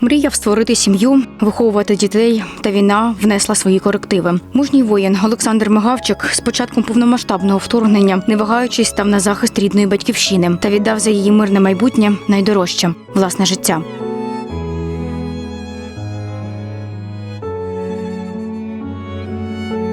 Мріяв створити сім'ю, виховувати дітей, та війна внесла свої корективи. Мужній воїн Олександр Мигавчик з початком повномасштабного вторгнення, не вагаючись, став на захист рідної батьківщини та віддав за її мирне майбутнє найдорожче власне життя.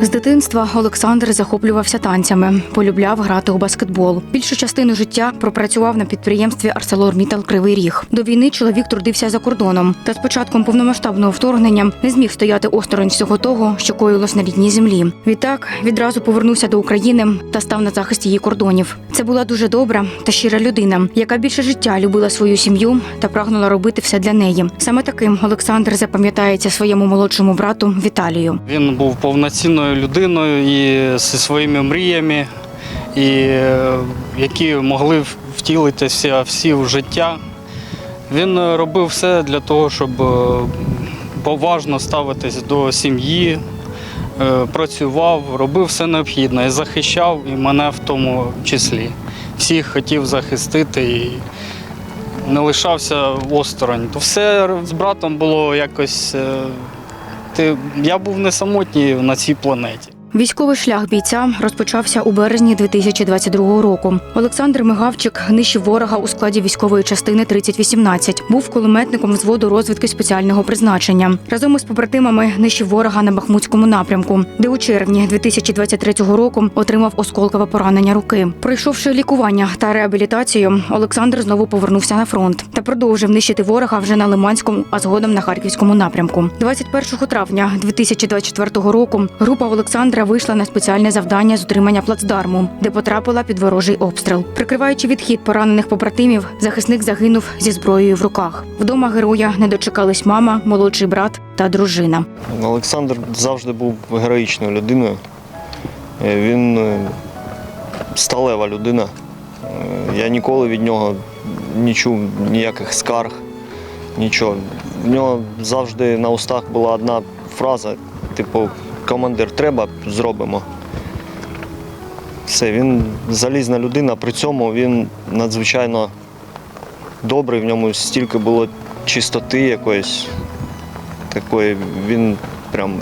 З дитинства Олександр захоплювався танцями, полюбляв грати у баскетбол. Більшу частину життя пропрацював на підприємстві ArcelorMittal Кривий Ріг. До війни чоловік трудився за кордоном, та з початком повномасштабного вторгнення не зміг стояти осторонь всього того, що коїлось на рідній землі. Відтак відразу повернувся до України та став на захист її кордонів. Це була дуже добра та щира людина, яка більше життя любила свою сім'ю та прагнула робити все для неї. Саме таким Олександр запам'ятається своєму молодшому брату Віталію. Він був повноцінною людиною і зі своїми мріями, і, е, які могли втілитися всі в життя. Він е, робив все для того, щоб е, поважно ставитись до сім'ї, працював, робив все необхідне і захищав і мене в тому числі. Всіх хотів захистити і не лишався осторонь. То все з братом було якось. Ти, я був не самотній на цій планеті. Військовий шлях бійця розпочався у березні 2022 року. Олександр Мигавчик нищив ворога у складі військової частини 3018. Був кулеметником взводу розвідки спеціального призначення. Разом із побратимами нищив ворога на Бахмутському напрямку, де у червні 2023 року отримав осколкове поранення руки. Пройшовши лікування та реабілітацію, Олександр знову повернувся на фронт та продовжив нищити ворога вже на Лиманському, а згодом на Харківському напрямку. 21 травня 2024 року група Олександра вийшла на спеціальне завдання з утримання плацдарму, де потрапила під ворожий обстріл. Прикриваючи відхід поранених побратимів, захисник загинув зі зброєю в руках. Вдома героя не дочекались мама, молодший брат та дружина. Олександр завжди був героїчною людиною. Е, Він е, сталева людина. Е, Я ніколи від нього не чув ніяких скарг, нічого. В нього завжди на устах була одна фраза, типу, командир треба, зробимо. Все, він залізна людина, при цьому він надзвичайно добрий, в ньому стільки було чистоти якоїсь такої, він прям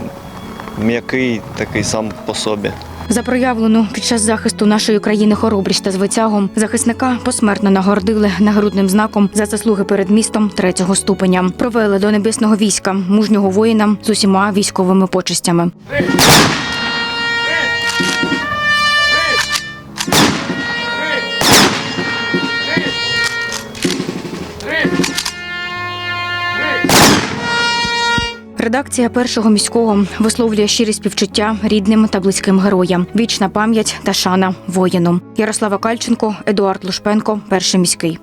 м'який, такий сам по собі. За проявлену під час захисту нашої країни хоробрість та звитягу захисника посмертно нагородили нагрудним знаком за заслуги перед містом третього ступеня. Провели до небесного війська мужнього воїна з усіма військовими почестями. Редакція першого міського висловлює щирі співчуття рідним та близьким героям. Вічна пам'ять та шана воїну. Ярослава Кальченко, Едуард Лушпенко, перший міський.